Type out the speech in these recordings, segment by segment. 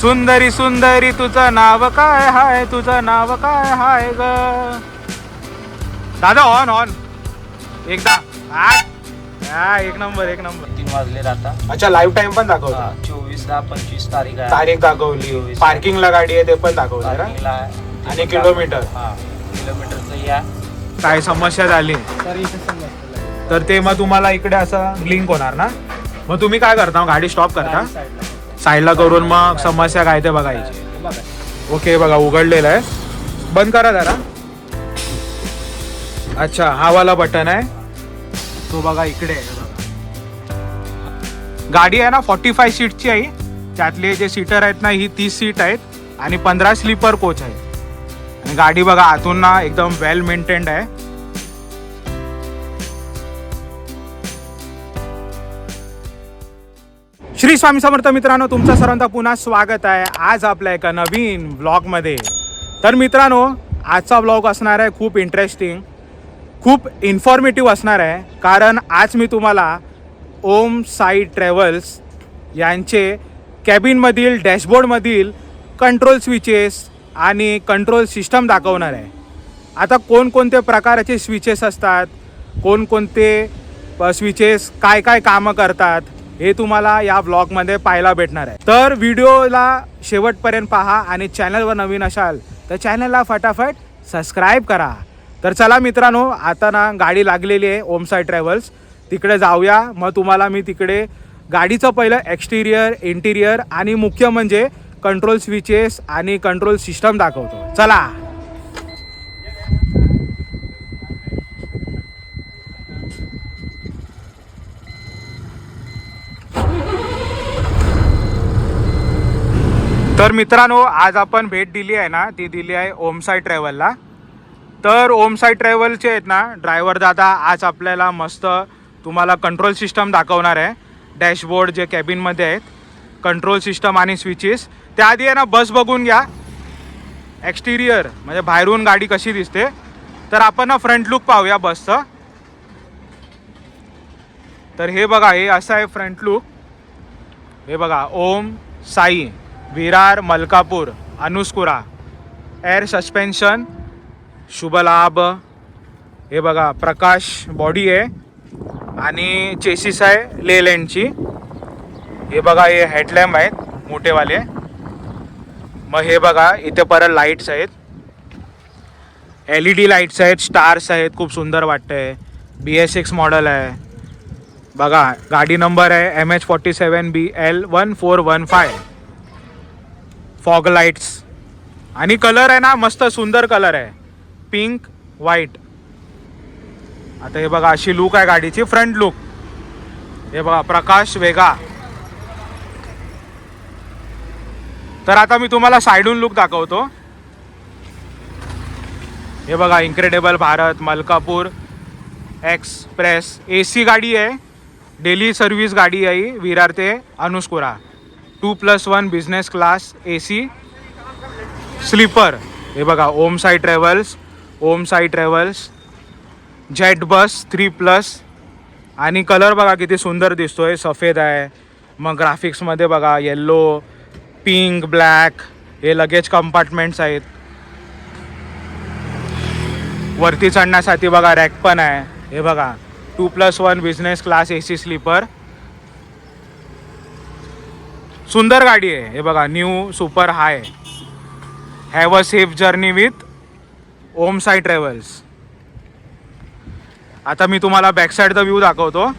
सुंदरी सुंदरी तुझं नाव काय हाय? तुझं नाव काय हाय ग? दादा ऑन ऑन एकदा. एक नंबर एक नंबर. तीन वाजले आता. अच्छा लाईव्ह टाइम पण दाखवतो. हा, चोवीस दहा पंचवीस तारीख आहे. तारीख दाखवली. चोवीस. पार्किंगला गाडी आहे ते पण दाखवलं ना? पार्किंगला आहे. आणि किलोमीटर. हा किलोमीटरचं या. काय समस्या झाली? तर ते मग तुम्हाला इकडे असं लिंक होणार ना? मग तुम्ही काय करता? गाडी स्टॉप करता? साईडला करून मग समस्या काय ते बघायची. ओके बघा उघडलेलं आहे. बंद करा जरा. अच्छा हा वाला बटन आहे. तो बघा इकडे आहे. गाडी आहे ना फॉर्टी फाय सीटची आहे त्यातले जे सीटर आहेत ना ही तीस सीट आहेत. आणि पंधरा स्लीपर कोच आहे. आणि गाडी बघा आतून ना एकदम वेल मेंटेन्ड आहे. श्री स्वामी समर्थ मित्रांनो तुमचं सर्वांचं पुन्हा स्वागत आहे आज आपल्या एका नवीन ब्लॉगमध्ये तर मित्रांनो आजचा ब्लॉग असणार आहे खूप इंटरेस्टिंग खूप इन्फॉर्मेटिव्ह असणार आहे कारण आज मी तुम्हाला ओम साई ट्रॅव्हल्स यांचे कॅबिनमधील डॅशबोर्डमधील कंट्रोल स्विचेस आणि कंट्रोल सिस्टम दाखवणार आहे. आता कोणकोणते प्रकारचे स्विचेस असतात कोणकोणते स्विचेस काय काय कामं करतात हे तुम्हाला या ब्लॉगमध्ये पाहायला भेटणार आहे. तर व्हिडिओला शेवटपर्यंत पहा आणि चॅनलवर नवीन असाल तर चॅनलला फटाफट सबस्क्राईब करा. तर चला मित्रांनो आता ना गाडी लागलेली आहे ओमसाई ट्रॅव्हल्स तिकडे जाऊया. मग तुम्हाला मी तिकडे गाडीचं पहिलं एक्सटिरियर इंटिरियर आणि मुख्य म्हणजे कंट्रोल स्विचेस आणि कंट्रोल सिस्टम दाखवतो. चला. तर मित्रांनो आज आपण भेट दिली आहे ना ती दिली आहे ओमसाई ट्रॅव्हलला. तर ओमसाई ट्रॅव्हलचे आहेत ना ड्रायव्हर दादा आज आपल्याला मस्त तुम्हाला कंट्रोल सिस्टम दाखवणार आहे. डॅशबोर्ड जे कॅबिनमध्ये आहेत कंट्रोल सिस्टम आणि स्विचेस त्याआधी आहे ना बस बघून घ्या. एक्सटिरियर म्हणजे बाहेरून गाडी कशी दिसते. तर आपण ना फ्रंट लुक पाहूया बसचं तर हे बघा हे असं आहे फ्रंट लुक हे बघा ओम साई. विरार मलकापूर अनुस्कुरा. एअर सस्पेन्शन शुभलाभ हे बघा प्रकाश बॉडी आहे आणि चेसिस आहे लेलँडची हे बघा हे हेडलॅम्प आहेत मोठेवाले. मग हे बघा इथे परत लाईट्स आहेत. एल ई डी लाईट्स आहेत स्टार्स आहेत खूप सुंदर वाटतंय. बी एस सिक्स मॉडल आहे. बघा गाडी नंबर आहे M H forty seven B L one four one five fog lights आणि कलर आहे ना मस्त सुंदर कलर आहे. Pink white. आता हे बघा अशी लुक आहे गाडीची फ्रंट लुक हे बघा प्रकाश वेगा. तर आता मी तुम्हाला साईडून लुक दाखवतो. हे बघा incredible Bharat Malkapur express A C गाडी आहे. डेली सर्व्हिस गाडी आहे विरार ते Anuskura two plus one business class A C sleeper. हे बघा Om Sai travels Om Sai travels. Jet bus three plus. आणि कलर बघा किती सुंदर दिसतोय. सफेद आहे. मग ग्राफिक्समध्ये बघा येल्लो पिंक ब्लॅक हे लगेज कंपार्टमेंट्स आहेत. वरती चढण्यासाठी बघा रॅक पण आहे. हे बघा two plus one business class A C sleeper सुंदर गाडी आहे. हे बघा new super hi have a safe journey with Om Sai travels आता मी तुम्हाला बॅक साईडचा व्ह्यू दाखवतो.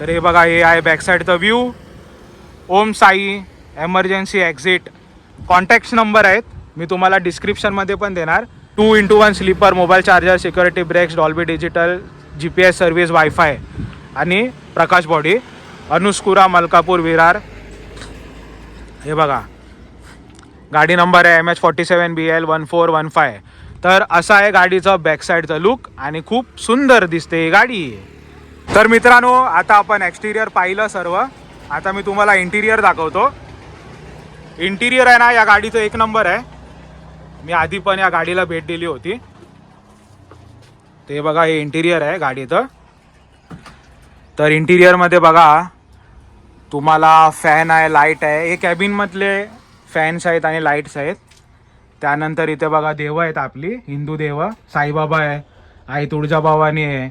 तर हे बघा हे आहे बॅक साईडचा view Om Sai emergency exit contacts number आहेत. मी तुम्हाला डिस्क्रिप्शनमध्ये पण देणार. Two into one sleeper mobile charger security brakes Dolby digital G P S service wifi आणि प्रकाश बॉडी अनुस्कुरा मलकापूर विरार. हे बघा. गाडी नंबर आहे M H forty seven B L one four one five तर असं आहे गाडीचं बॅकसाईडचं लुक आणि खूप सुंदर दिसते ही गाडी. तर मित्रांनो आता आपण एक्सटिरियर पाहिलं सर्व. आता मी तुम्हाला इंटिरियर दाखवतो. इंटिरियर आहे ना या गाडीचं एक नंबर आहे. मी आधी पण या गाडीला भेट दिली होती. ते बघा हे इंटिरियर आहे गाडीचं. तर इंटिरियरमध्ये बघा तुम्हाला फॅन आहे लाइट आहे. हे कॅबिनमधले फॅन्स आहेत आणि लाईट्स आहेत. त्यानंतर इथे बघा देवं आहेत आपली. हिंदू देवं. साईबाबा आहे. आई तुळजाभवानी आहे.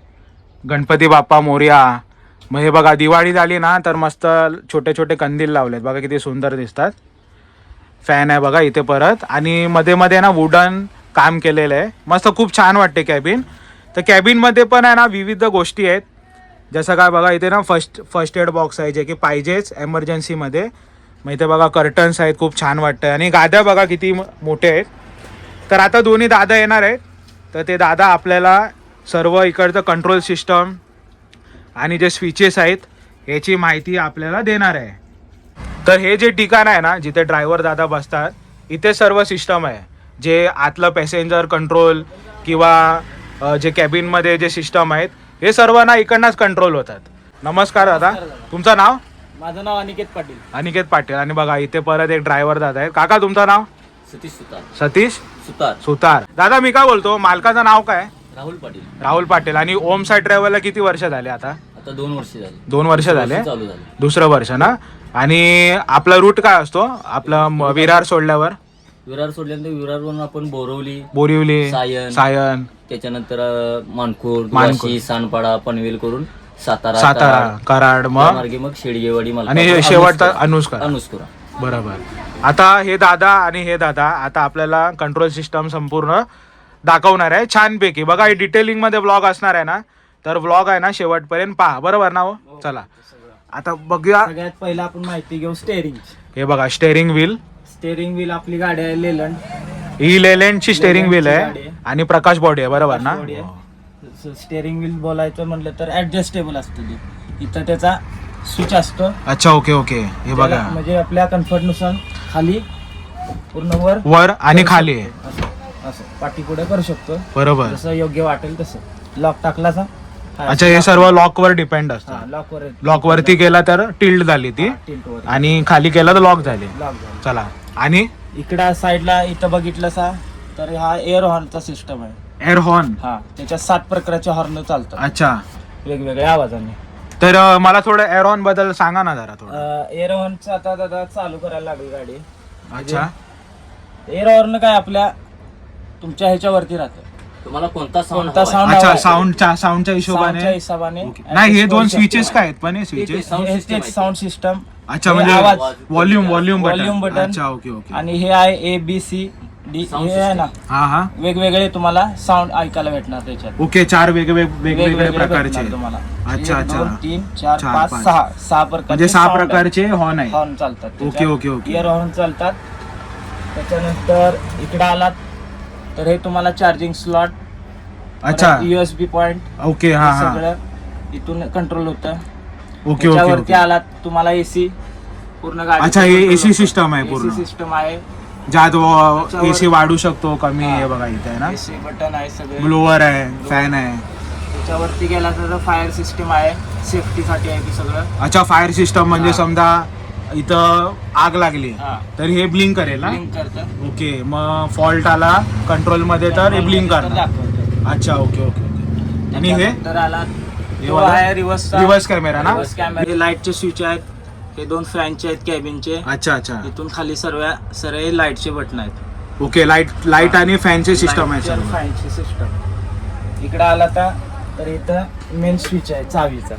गणपती बाप्पा मोर्या. मग हे बघा दिवाळी झाली ना तर मस्त छोटे छोटे कंदील लावलेत. बघा किती सुंदर दिसतात. फॅन आहे बघा इथे परत. आणि मध्ये मध्ये ना वुडन काम केलेलं आहे. मस्त खूप छान वाटते कॅबिन तर कॅबिनमध्ये पण आहे ना विविध गोष्टी आहेत. जसं काय बघा इथे ना फर्स्ट फर्स्ट एड बॉक्स आहे जे की पाहिजेच एमर्जन्सीमध्ये मग इथे बघा कर्टन्स आहेत खूप छान वाटतं आणि गाद्या बघा किती मोठे आहेत. तर आता दोन्ही दादा येणार आहेत. तर ते दादा आपल्याला सर्व इकडचं कंट्रोल सिस्टम आणि जे स्विचेस आहेत याची माहिती आपल्याला देणार आहे. तर हे जे ठिकाण आहे ना जिथे ड्रायव्हर दादा बसतात इथे सर्व सिस्टम आहे. जे आतलं पॅसेंजर कंट्रोल किंवा जे कॅबिनमध्ये जे सिस्टम आहेत हे सर्व ना इकडनंच कंट्रोल होतात. नमस्कार दादा. तुमचं नाव? माझं नाव अनिकेत पाटील. अनिकेत पाटील. आणि बघा इथे परत एक ड्रायव्हर दादा आहेत. काका तुमचं नाव? सतीश सुतार. सतीश सुतार. सुतार. दादा मी काय बोलतो? मालकाचं नाव काय? राहुल पाटील. राहुल पाटील. आणि ओम साईड ट्रॅव्हलला किती वर्ष झाले आता? आता दोन वर्ष झाली. दोन वर्ष झाले. चालू झाली. दुसरं वर्ष ना? आणि आपला रूट काय असतो? आपलं म- विरार सोडल्यावर? विरार सोडल्यानंतर विरारवरून आपण बोरवली बोरिवली सायन. सायन. त्याच्यानंतर मानखुर्द. वाशी सानपाडा पनवेल करून सातारा सातारा कराड, कराड त्या मग? मार्गे मग शेडगेवाडी आणि शेवटचा अनुस्कुरा. अनुष्का अनुस्कुरा. बरोबर. आता हे दादा आणि हे दादा आता आपल्याला कंट्रोल सिस्टम संपूर्ण दाखवणार आहे छानपैकी. बघा हे डिटेलिंगमध्ये ब्लॉग असणार आहे ना? तर ब्लॉग आहे ना शेवटपर्यंत पहा. बरोबर ना हो? चला. आता बघूया. सगळ्यात पहिला आपण माहिती घेऊ स्टेअरिंग हे बघा स्टेअरिंग व्हील स्टेअरिंग व्हील आपली गाडी आहे लेलंड ही लेलँडची स्टेअरिंग व्हील गाडी आहे आहे. आणि प्रकाश बॉडी आहे बरोबर ना? स्टेअरिंग व्हील बोलायचं म्हटलं तर ऍडजस्टेबल असतं ते. इथं त्याचा स्विच असतो. अच्छा ओके ओके हे बघा. म्हणजे आपल्या कम्फर्टनुसार खाली पूर्ण वर वर आणि खाली. असं असं. पाठी पुढे करू शकतो. बरोबर. जसं योग्य वाटेल तसं. लॉक टाकला अच्छा हे सर्व लॉक वर डिपेंड असतं लॉक वर लॉक वरती केला तर टिल्ड झाली ती. आणि खाली केला तर लॉक झाली. लॉक झालं. चला. आणि? इकडं साईडला इथं बघितलं सा तर हा एअर हॉर्नचा सिस्टम आहे. एअर हॉर्न हा त्याच्यात सात प्रकारचे हॉर्न चालतात. अच्छा. वेगवेगळ्या आवाजाने. तर अं, मला थोडं एअर हॉर्नबद्दल सांगा ना जरा थोडं. एअर हॉर्नचं आता आता चालू करायला लागली गाडी. अच्छा. एअर हॉर्न काय आपल्या तुमच्या ह्याच्यावरती राहतं. तुम्हाला कोणता sound हवा आहे? साऊंडच्या साऊंडच्या हिशोबाने? हिशोबाने. नाही हे दोन स्विचेस काय आहेत पण हे स्विचेस sound system आहे. साऊंड सिस्टम अच्छा हे म्हणजे आवाज volume volume Volume button button. अच्छा ओके ओके आणि हे आहे A B C D Sound हे आहे ना? हा हा. वेगवेगळे तुम्हाला साऊंड ऐकायला भेटणार त्याच्यात. ओके चार वेगवेगळे वेगवेगळे वेगवेगळे प्रकारचे. भेटणार तुम्हाला. अच्छा, एक, अच्छा. दोन, तीन चार चार, पाच पाच. सहा. सहा प्रकारचे म्हणजे सहा sound. प्रकारचे हॉर्न आहे हॉर्न चालतात okay, okay, okay. Ear horn चालतात. त्याच्यानंतर इकडे आलात. तर हे तुम्हाला चार्जिंग स्लॉट अच्छा. युएसबी पॉइंट ओके हा हा सगळं इथून कंट्रोल होतं. ओके ओके त्याच्यावरती ओके आलात तुम्हाला एसी पूर्ण गाडी अच्छा, हे AC system आहे पूर्ण. सिस्टम आहे. ज्यात त्याच्यावर- एसी वाढू शकतो कमी आहे बघा इथे आहे ना? एसी बटन आहे सगळे. ब्लोअर आहे फॅन आहे. त्याच्यावरती गेला तर फायर सिस्टम आहे. सेफ्टीसाठी आहे ते सगळं. अच्छा फायर सिस्टम म्हणजे हा. समजा इथं आग लागली हा. तर हे ब्लिंक करेल ना ब्लिंक करतं. ओके मग फॉल्ट आला कंट्रोलमध्ये तर हे ब्लिंक तर करणार. अच्छा ओके ओके ओके. आणि हे? त्याच्यानंतर आला. तो वाला? आहे रिव्हर्स रिव्हर्स कॅमेरा ना? Reverse camera. हे लाईटचे स्विच आहेत. हे दोन फॅनचे आहेत कॅबिनचे. अच्छा अच्छा. इथून खाली सर्व सर्व लाईटचे बटन आहेत. ओके लाइट लाइट आणि फॅनचे सिस्टम आहे फॅनचे सिस्टम. इकडे आला का तर इथं मेन स्विच आहे चावीचा.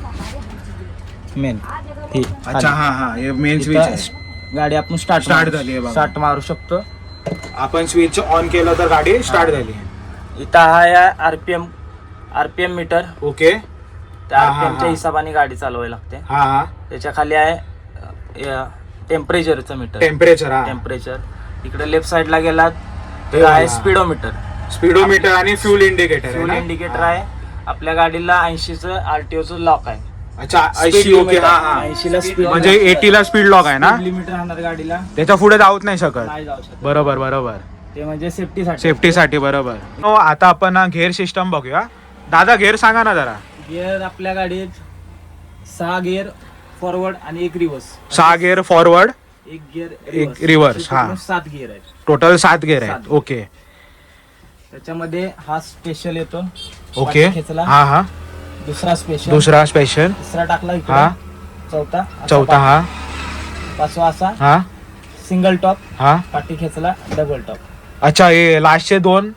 मेन. अच्छा हा हा हे मेन स्विच गाडी आपण स्टार्ट Start झाली आहे बघा. स्टार्ट मारू शकतो. आपण स्विच ऑन केलं तर गाडी स्टार्ट झाली. इथं हा आहे आरपीएम आरपीएम मीटर ओके त्या हा, हा, आरपीएमच्या हा. हिशोबाने गाडी चालवावी लागते. हा हा. त्याच्याखाली आहे टेम्परेचरचं मीटर टेम्परेचर हा. टेम्परेचर इकडे लेफ्ट साईडला गेलात हे तर आहे बघा. स्पीडोमीटर स्पीडोमीटर आणि फ्यूल इंडिकेटर फ्युल इंडिकेटर आहे. आपल्या गाडीला ऐंशीचं आरटीओचं लॉक आहे. अच्छा ऐंशी ओके हा हा. ऐंशीला स्पीड म्हणजे एटीला स्पीड लॉक आहे ना? लिमिट राहणार गाडीला. त्याच्या पुढे जाऊच नाही शकत. नाही जाऊ शकत. बरोबर बरोबर. ते म्हणजे सेफ्टीसाठी सेफ्टीसाठी बरोबर. हो आता आपण घेर सिस्टम बघूया. दादा घेर सांगा ना जरा. गिअर आपल्या गाडीत सहा गिअर फॉरवर्ड आणि एक रिव्हर्स सहा गेअर फॉरवर्ड एक गिअर एक reverse, हा. सात गिअर आहेत. टोटल सात गेअर आहेत. सात. ओके त्याच्यामध्ये हा स्पेशल येतो. ओके पाठी खेचला. हा हा. दुसरा स्पेशल दुसरा स्पेशल तिसरा टाकला हा. इकडे चौथा. असा चौथा हा. पा- पाचवा असा. हा. सिंगल टॉप हा. पाठी खेचला डबल टॉप अच्छा हे लास्टचे दोन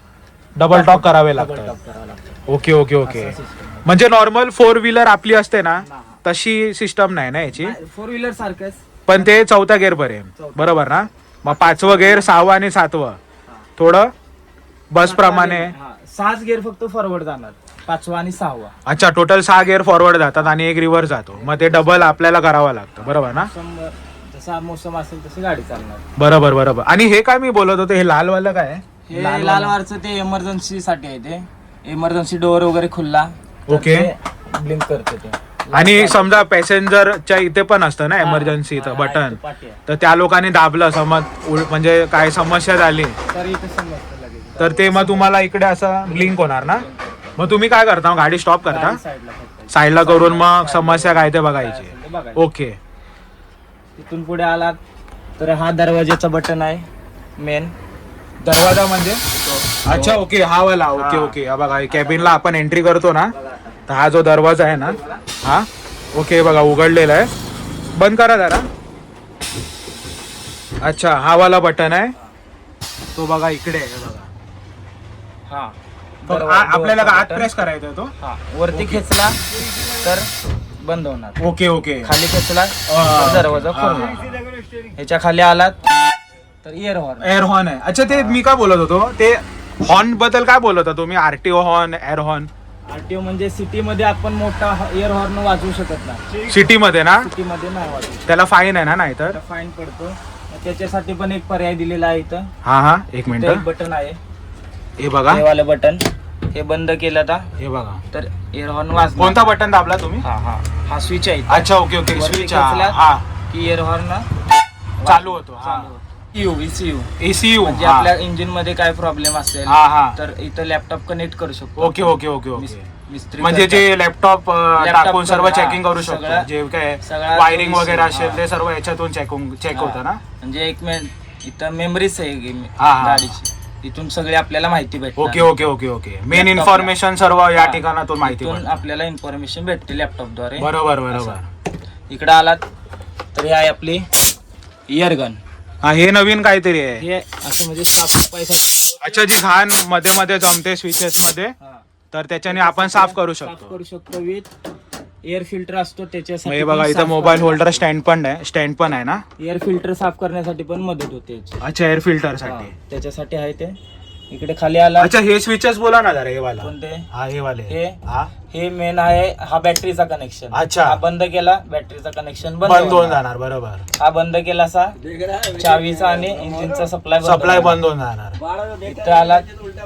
डबल टॉप करावे डबल लागतात. टॉप करावा लागतो ओके ओके ओके असा system. म्हणजे नॉर्मल फोर व्हीलर आपली असते ना तशी सिस्टम नाही ना याची? फोर व्हीलर सारखंच. पण ते चौथ्या गेअर पर्यंत. बरोबर ना? मग पाचवं गेअर सहावं आणि सातवं. थोडं बस प्रमाणे. हा, सहाच गेअर फक्त फॉरवर्ड जाणार. पाचवा आणि सहावा. अच्छा टोटल सहा गेअर फॉरवर्ड जातात आणि एक रिव्हर्स जातो. मग ते डबल आपल्याला करावं लागतं. बरोबर ना? जसा मोसम असेल तशी गाडी चालणार. बरोबर बरोबर. आणि हे काय मी बोलत होतो हे लालवालं काय आहे? हे लाल वारचं ते इमर्जन्सी साठी आहे ते. इमर्जन्सी डोअर वगैरे खुलला ओके. ब्लिंक करते ते. आणि समजा पॅसेंजरच्या इथे पण असतं ना एमर्जन्सी इथं बटन पाठी आहे. तर त्या लोकांनी दाबलं समज उल- म्हणजे काय समस्या झाली. तर इथे समजतं लगेच. तर ते मग तुम्हाला इकडे असं ब्लिंक होणार ना? मग तुम्ही काय करता? गाडी स्टॉप करता? साईडला करून मग समस्या काय ते बघायची. ते बघायचं. ओके. तिथून पुढे आलात तर हा दरवाजाचं बटन आहे मेन दरवाजा म्हणजे अच्छा ओके हा वाला. Okay okay. हा बघा कॅबिनला आपण एंट्री करतो ना तर हा जो दरवाजा आहे ना हा ओके बघा उघडलेला आहे. बंद करा जरा. अच्छा हा वाला बटन आहे. तो बघा इकडे आहे बघा. हा. आ- आपल्याला आत. प्रेस करायचा आहे तो. हा वरती खेचला तर बंद होणार. ओके ओके खाली खेचला तर दरवाजा खोलणार. ह्याच्या खाली आलात तर इयर हॉर्न एअर हॉर्न आहे. अच्छा ते मी काय बोलत होतो? ते हॉर्नबद्दल काय बोलत होता तुम्ही? RTO horn air horn RTO म्हणजे सिटी मध्ये आपण मोठा इयर हॉर्न वाजवू शकत नाही. सिटी मध्ये ना? सिटी मध्ये नाही वाजवू शकत. त्याला फाईन आहे ना नाहीतर तर? फाईन पडतो. मग त्याच्यासाठी पण एक पर्याय दिलेला आहे इथं. हा हा. एक इथं मिनिट बटन आहे. हे बघा. हे वालं बटन. हे बंद केलं आता. हे बघा. तर इयर हॉर्न वाजणार. कोणता बटन दाबला तुम्ही? हा हा. हा स्विच आहे. अच्छा ओके ओके वरती स्विच खेचला हा की इयर हॉर्न चालू होतो हा. यू ECU एसीयू म्हणजे आपल्या इंजिनमध्ये काय प्रॉब्लेम असेल हा हा. तर इथं लॅपटॉप कनेक्ट करू शकतो. ओके ओके ओके मिस- ओके मिस्त्री म्हणजे. जे लॅपटॉप टाकून सर्व हा, चेकिंग करू शकतो. सगळं- जे काय सगळा वायरिंग तो वगैरे. असेल ते सर्व याच्यातून चेक चेक हा. होतं ना? म्हणजे एक मिनिट इथं मेमरीज आहे गे- हा, हा. गाडीची. इथून सगळी आपल्याला माहिती भेटते okay okay okay okay. Main Laptop information सर्व या हा. ठिकाणातून माहिती पडते. आपल्याला इन्फॉर्मेशन भेटते लॅपटॉपद्वारे बरोबर बरोबर. इकडे आलात तर हे आहे आपली इयर गन हा हे नवीन काहीतरी आहे. हे असं म्हणजे साफसफाईसाठी अच्छा जी घाणमध्ये मध्ये जमते स्विचेस मध्ये हा. तर त्याच्याने आपण साफ करू साफ शकतो. करू शकतो विथ एअर फिल्टर असतो मग त्याच्यासाठी हे बघा इथं मोबाईल होल्डर स्टँड पण आहे स्टँड पण आहे ना? एअर फिल्टर साफ करण्यासाठी पण मदत होते याची. अच्छा एअर फिल्टर हा, साठी त्याच्यासाठी आहे ते. इकडे खाली आला. अच्छा हे स्विचेस बोला ना जरा हे वाला. कोणते? हा हे वाले. हे? हा. हे मेन आहे हा बॅटरीचा कनेक्शन अच्छा. हा बंद केला बॅटरीचा कनेक्शन बंद बंद होऊन होणार. जाणार बरोबर. हा बंद केला असा चावीचा आणि इंजिनचा सप्लाय सप्लाय बंद होऊन जाणार. इथं आला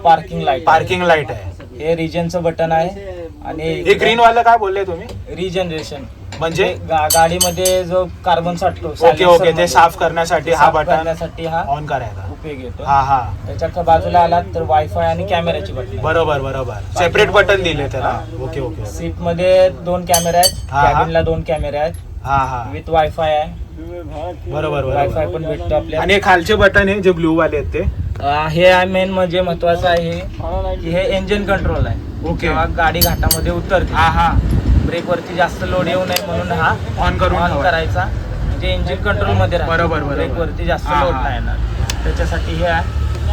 पार्किंग लाइट पार्किंग लाइट आहे. हे रिजनचं बटन आहे. आणि हे ग्रीन वाला काय बोलले तुम्ही? रिजनरेशन म्हणजे? गाडीमध्ये जो कार्बन साठतो ओके ओके ते साफ करण्यासाठी हा बटन करण्यासाठी हा ऑन करायचा. उपयोग येतो. हा हा. त्याच्या बाजूला आलात तर वायफाय आणि कॅमेऱ्याची बटन बरोबर बरोबर. सेपरेट बटन दिले त्याला. ओके ओके सीटमध्ये दोन कॅमेरे आहेत. हा, हा. कॅबिनला दोन कॅमेरे आहेत. हा हा. विथ वायफाय आहे. बरोबर वायफाय बरोबर पण भेटतो आपल्या आणि हे खालचे बटन आहे जे ब्लू वाले आहेत ते? अं, हे आहे मेन म्हणजे महत्वाचं आहे की हे इंजिन कंट्रोल आहे. ओके. गाडी घाटामध्ये उतरते हा हा. ब्रेक वरती जास्त लोड येऊ नये म्हणून हा ऑन करून ऑन ठेवा. करायचा. म्हणजे इंजिन कंट्रोलमध्ये राहतं. बरोबर, बरोबर. ब्रेक वरती जास्त हा, लोड हा. नाही येणार. त्याच्यासाठी हे आहे.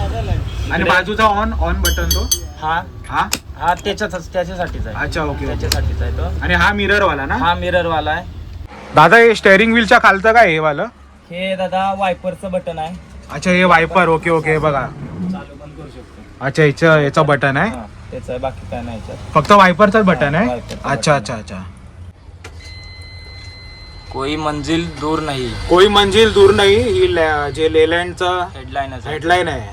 आणि इकडे- बाजूचा ऑन ऑन बटन तो? हा. हा? हा त्याच्याच त्याच्यासाठीच आहे. अच्छा ओके ओके त्याच्यासाठीच आहे तो. आणि हा मिरर वाला ना? हा मिरर वाला आहे. दादा हे स्टेअरिंग व्हीलच्या खालचं काय हे वालं? हे दादा वायपरचं बटन आहे. अच्छा हे वायपर ओके ओके बघा. चालू बंद करू शकतो अच्छा याचं याचं बटन आहे? हा, त्याचं आहे बाकी काय नाही याच्यात. फक्त वायपरचंच बटन आहे? वायपरचं अच्छा. अच्छा अच्छा. कोई मंजिल दूर नाही। कोई मंजिल दूर नाही ही ले- जे लेलँडचं हेडलाईन हेडलाईन आहे.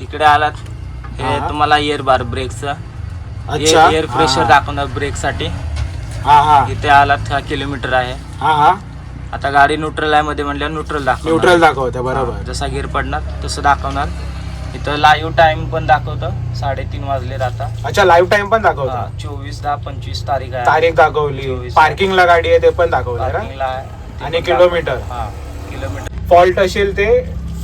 इकडे आलात. हे हा. तुम्हाला इयर बार ब्रेकचं अच्छा. एअर प्रेशर हा, दाखवणार ब्रेकसाठी. हा हा. इथे आलात हा किलोमीटर आहे. हा हा. आता गाडी न्यूट्रल आहे मध्ये म्हणल्यावर न्यूट्रल दाखवणार. न्यूट्रल दाखवते बरोबर. जसा गिअर पडणार तसं दाखवणार. इथं लाईव्ह टाइम पण दाखवतं साडेतीन वाजले आता. अच्छा लाईव्ह टाइम पण दाखवतो? चोवीस दहा पंचवीस तारीख आहे. तारीख दाखवली. चोवीस. पार्किंगला गाडी आहे ते पण दाखवलं ना पार्किंगला आहे ते आणि पण किलोमीटर. दाखव- हा किलोमीटर फॉल्ट असेल ते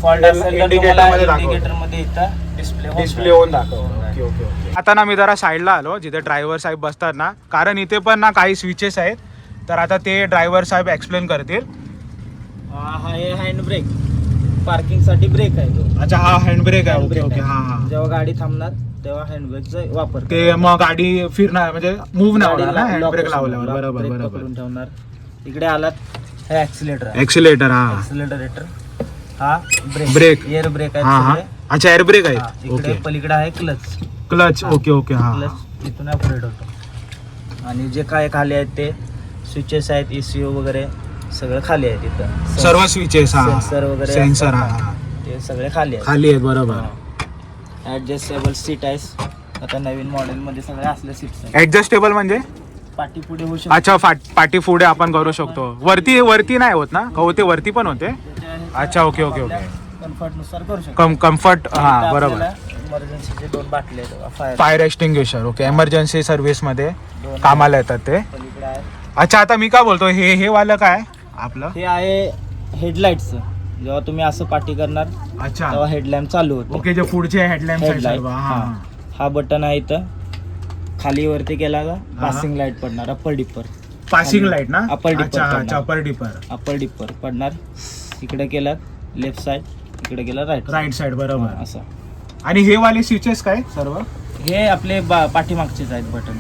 फॉल्ट तुम्हाला मध्ये दाखवतं. इंडिकेटरमध्ये इथं डिस्प्ले डिस्प्ले होऊन दाखव ओके ओके ओके आता ना मी जरा साईडला आलो जिथे ड्रायव्हर साहेब बसतात ना कारण इथे पण ना काही स्विचेस आहेत. तर आता ते ड्रायव्हर साहेब एक्सप्लेन करतील. हा आहे हँड ब्रेक पार्किंगसाठी ब्रेक आहे तो. अच्छा हा हँड ब्रेक आहे. Okay okay. हा हा. जेव्हा गाडी थांबणार तेव्हा हँड ब्रेकचा वापर ते मग गाडी फिरणार म्हणजे मूव्ह नाही होणार ना गाडी हँड lock ब्रेक. लावल्यावर. बरोबर brake बरोबर. पकडून ठेवणार. इकडे आलात. हे ऍक्सिलेटर आहे. एक्सिलेटर हा. ऍक्सिलेटर हा ब्रेक Brake. एअर ब्रेक हा हा. आहे अच्छा एअर ब्रेक हा, आहे इकडे ओके पलीकडे आहे क्लच क्लच ओके ओके हा हा. क्लच तिथून ऑपरेट होतो. आणि जे काय खाली आहेत ते स्विचेस आहेत एसीओ वगैरे सगळं खाली आहे तिथं. सर्व स्विचेस हा. सेन्सर वगैरे सेन्सर हा. ते सगळे खाली आहेत. खाली आहेत बरोबर. ऍडजस्टेबल सीट आहे आता नवीन मॉडेल मध्ये सगळे असले सीट्स आहेत. ऍडजस्टेबल म्हणजे? पाठी पुढे होऊ शकते. अच्छा फाट पाठी पुढे आपण करू शकतो. वरती वरती नाही होत ना? होते वरती पण होते? अच्छा ओके ओके ओके. कम्फर्टनुसार करू शकतो. कम कम्फर्ट हा बरोबर. इमर्जन्सीचे दोन बाटले fire fire extinguisher okay emergency सर्व्हिसमध्ये कामाला येतात ते. आहे अच्छा आता मी काय बोलतो हे हे वालं काय? आपलं? हे आहे हेडलाईटचं जेव्हा तुम्ही असं पाठी करणार अच्छा. तेव्हा हेडलॅम्प चालू होतो. ओके जे पुढचे हेडलॅम्प हेडलाईट हा हा. बटन आहे इथं. खाली वरती गेला का? पासिंग लाइट पडणार अप्पर डिप्पर पासिंग लाइट ना? पडणार. अच्छा अपर डिपर अप्पर डिप्पर पडणार. इकडे केलात लेफ्ट साईड इकडे गेला राईट राईट साइड बरोबर. असं. आणि हे वाले स्विचेस काय सर्व? हे आपले पाठीमागचेच आहेत बटन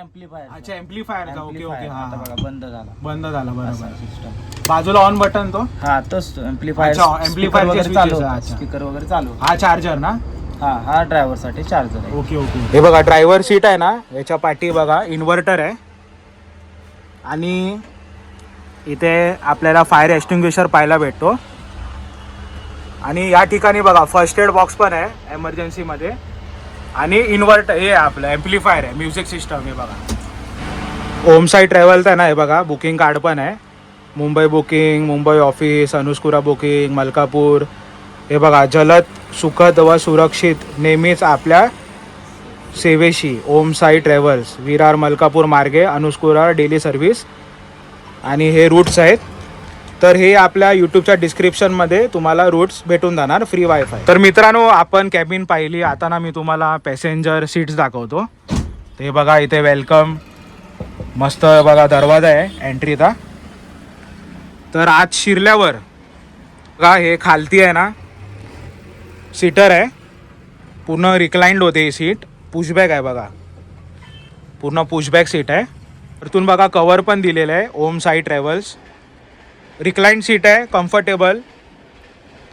एम्प्लिफायर अच्छा एम्प्लिफायर का ओके ओके हा आता हा. बघा बंद झाला. बंद झाला बरोबर. सिस्टम बाजूला ऑन बटन तो? हा तोच एम्प्लिफायर अच्छा, amplifier चे वगैरे switches चालू आहे, अच्छा. स्पीकर वगैरे चालू हा चार्जर ना? हा हा ड्रायव्हरसाठी चार्जर आहे. ओके ओके हे बघा ड्रायव्हर सीट आहे ना याच्या पाठी बघा इन्व्हर्टर आहे. आणि इथे आपल्याला फायर एक्सटिंग्विशर पाहायला भेटतो. आणि या ठिकाणी बघा फर्स्ट एड बॉक्स पण आहे एमर्जन्सीमध्ये आणि इन्व्हर्टर हे आहे आपलं एम्प्लिफायर आहे म्युझिक सिस्टम हे बघा. ओम साई ट्रॅव्हल्स आहे ना हे बघा बुकिंग कार्ड पण आहे. Mumbai booking Mumbai office Anuskura booking Malkapur. हे बघा जलद सुखद व सुरक्षित नेहमीच आपल्या सेवेशी ओम साई ट्रॅव्हल्स विरार मलकापूर मार्गे अनुस्कुरा डेली सर्व्हिस आणि हे रूट्स आहेत. तर हे आपल्या यूट्यूबच्या डिस्क्रिप्शनमध्ये तुम्हाला रूट्स भेटून जाणार फ्री वायफाय तर मित्रांनो आपण कॅबिन पाहिली. आता ना मी तुम्हाला पॅसेंजर सीट्स दाखवतो. ते बघा इथे वेलकम मस्त बघा दरवाजा आहे एंट्रीचा तर आज शिरल्यावर बघा हे खालती आहे ना. सीटर आहे. पूर्ण रिक्लाइंड होते ही सीट पुशबॅक आहे बघा. पूर्ण पुशबॅक सीट आहे. वरतून बघा कवर पण दिलेलं आहे. Om Sai travels reclined seat आहे कम्फर्टेबल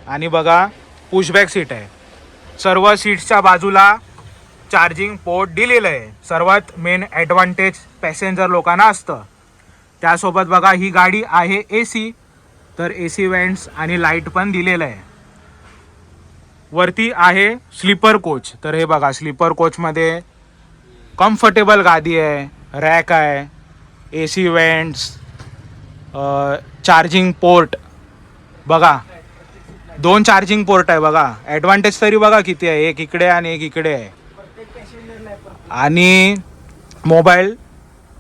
आणि बघा पुशबॅक सीट आहे. सर्व सीट्सच्या बाजूला चार्जिंग पोर्ट दिलेलं आहे. सर्वात मेन ॲडव्हान्टेज पॅसेंजर लोकांना असतं. त्यासोबत बघा ही गाडी आहे ए सी तर ए सी वेंट्स आणि लाइट पण दिलेलं आहे. वरती आहे स्लीपर कोच तर हे बघा स्लीपर कोचमध्ये कम्फर्टेबल गादी आहे रॅक आहे A C vents charging port. बघा. दोन चार्जिंग पोर्ट आहे बघा. ॲडव्हान्टेज तरी बघा किती आहे. एक इकडे आणि एक इकडे आहे. आणि मोबाईल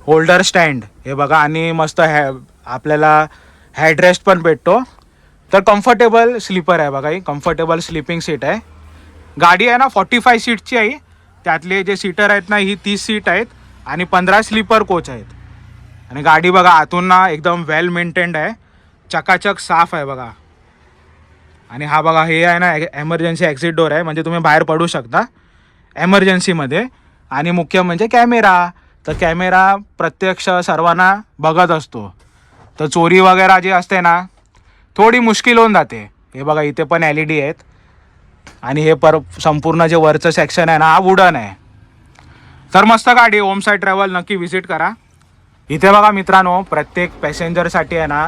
होल्डर स्टँड हे बघा. आणि मस्त हॅ आपल्याला हॅडरेस्ट पण भेटतो. तर कम्फर्टेबल स्लीपर आहे बघा ही. कम्फर्टेबल स्लिपिंग सीट आहे. गाडी आहे ना फॉर्टी फाय सीटची आहे त्यातले जे सीटर आहेत ना ही तीस सीट आहेत. आणि पंधरा स्लीपर कोच आहेत. आणि गाडी बघा आतून ना एकदम वेल मेंटेन्ड आहे. चकाचक साफ आहे बघा. आणि हा बघा हे आहे ना एमर्जन्सी एक्झिट डोर आहे. म्हणजे तुम्ही बाहेर पडू शकता एमर्जन्सीमध्ये आणि मुख्य म्हणजे कॅमेरा. तर कॅमेरा प्रत्यक्ष सर्वांना बघत असतो. तर चोरी वगैरे जी असते ना थोडी मुश्किल होऊन जाते. हे बघा इथे पण एल ई डी आहेत. आणि हे पर संपूर्ण जे वरचं सेक्शन आहे ना हा वुडन आहे. तर मस्त गाडी ओमसाई ट्रॅव्हल नक्की व्हिजिट करा. इथे बघा मित्रांनो प्रत्येक पॅसेंजरसाठी आहे ना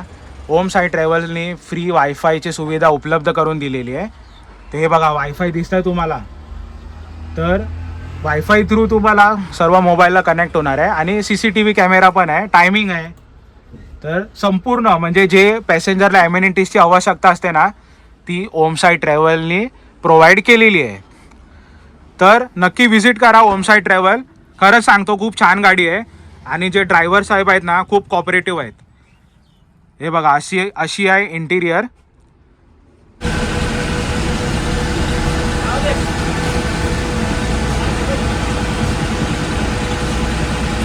ओम साई ट्रॅव्हल्सनी फ्री वायफायची सुविधा उपलब्ध करून दिलेली आहे. ते हे बघा वायफाय दिसतंय तुम्हाला. तर वायफाय थ्रू तुम्हाला सर्व मोबाईलला कनेक्ट होणार आहे आणि C C T V camera पण आहे. टायमिंग आहे. तर संपूर्ण म्हणजे जे पॅसेंजरला ॲम्युनिटीजची आवश्यकता असते ना ती ओम साई ट्रॅव्हलनी प्रोव्हाइड केलेली आहे. तर नक्की व्हिजिट करा ओम साई ट्रॅव्हल खरंच सांगतो खूप छान गाडी आहे. आणि जे ड्रायव्हर साहेब आहेत ना खूप कॉपरेटिव्ह आहेत. हे बघा अशी अशी आहे इंटिरियर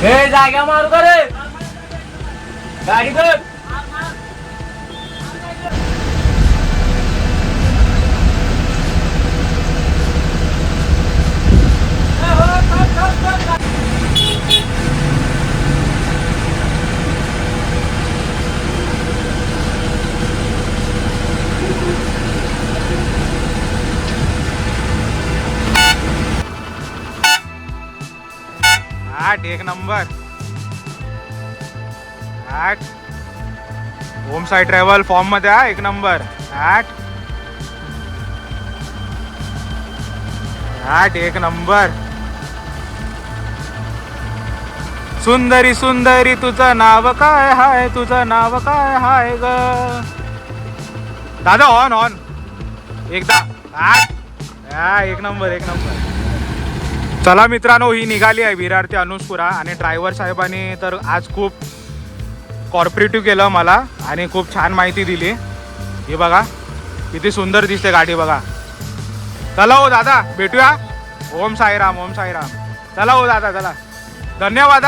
हे जाग्या मारू का रे? गाडी आठ एक नंबर. आठ. होम साई ट्रॅव्हल फॉर्ममध्ये हा एक नंबर. आठ. आठ एक नंबर. सुंदरी सुंदरी तुझं नाव काय हाय? तुझं नाव काय हाय ग? दादा ऑन ऑन एकदा. आठ. हा एक नंबर एक नंबर. चला मित्रांनो ही निघाली आहे विरार ते अनुसपुरा आणि ड्रायव्हर साहेबांनी तर आज खूप कॉर्पोरेटिव्ह केलं मला आणि खूप छान माहिती दिली. हे बघा किती सुंदर दिसते गाडी बघा. चला हो दादा भेटूया. ओम साईराम ओम साईराम. चला हो दादा चला. धन्यवाद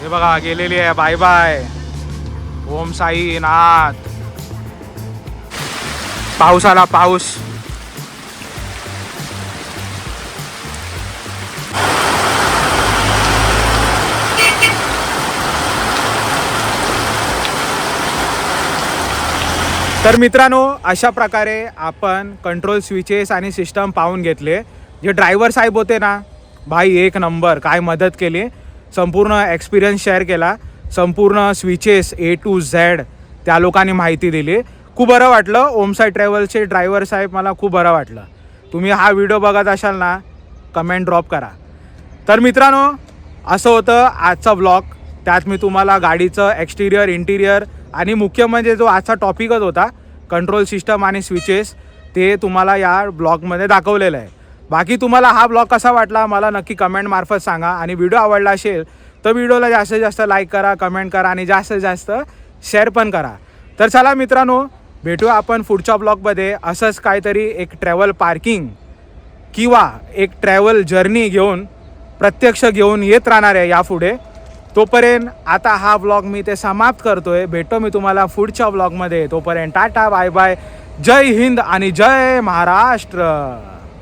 हे. बघा गेलेली आहे. Bye bye. ओम साई नाथ पाऊस आला पाऊस. तर मित्रांनो अशा प्रकारे आपण कंट्रोल स्विचेस आणि सिस्टम पाहून घेतले. जे ड्रायव्हर साहेब होते ना भाई एक नंबर काय मदत केली. संपूर्ण एक्सपिरियन्स शेअर केला. संपूर्ण स्विचेस ए टू झेड त्या लोकांनी माहिती दिली. खूप बरं वाटलं. ओमसाई ट्रॅव्हल्सचे ड्रायव्हर साहेब मला खूप बरं वाटलं. तुम्ही हा व्हिडिओ बघत असाल ना कमेंट ड्रॉप करा. तर मित्रांनो असं होतं आजचा ब्लॉग त्यात मी तुम्हाला गाडीचं एक्सटिरियर इंटिरियर आणि मुख्य म्हणजे जो आजचा टॉपिकच होता कंट्रोल सिस्टम आणि स्विचेस ते तुम्हाला या ब्लॉगमध्ये दाखवलेलं आहे. बाकी तुम्हाला हा ब्लॉग कसा वाटला मला नक्की कमेंटमार्फत सांगा. आणि व्हिडिओ आवडला असेल तर व्हिडिओला जास्तीत जास्त लाईक करा कमेंट करा आणि जास्तीत जास्त शेअर पण करा. तर चला मित्रांनो भेटूया आपण पुढच्या ब्लॉगमध्ये असंच काहीतरी एक ट्रॅव्हल पार्किंग किंवा एक ट्रॅव्हल जर्नी घेऊन प्रत्यक्ष घेऊन येत राहणार आहे यापुढे. तोपर्यंत आता हा ब्लॉग मी ते समाप्त करतो आहे भेटतो मी तुम्हाला पुढच्या ब्लॉगमध्ये तोपर्यंत टाटा बाय बाय जय हिंद आणि जय महाराष्ट्र.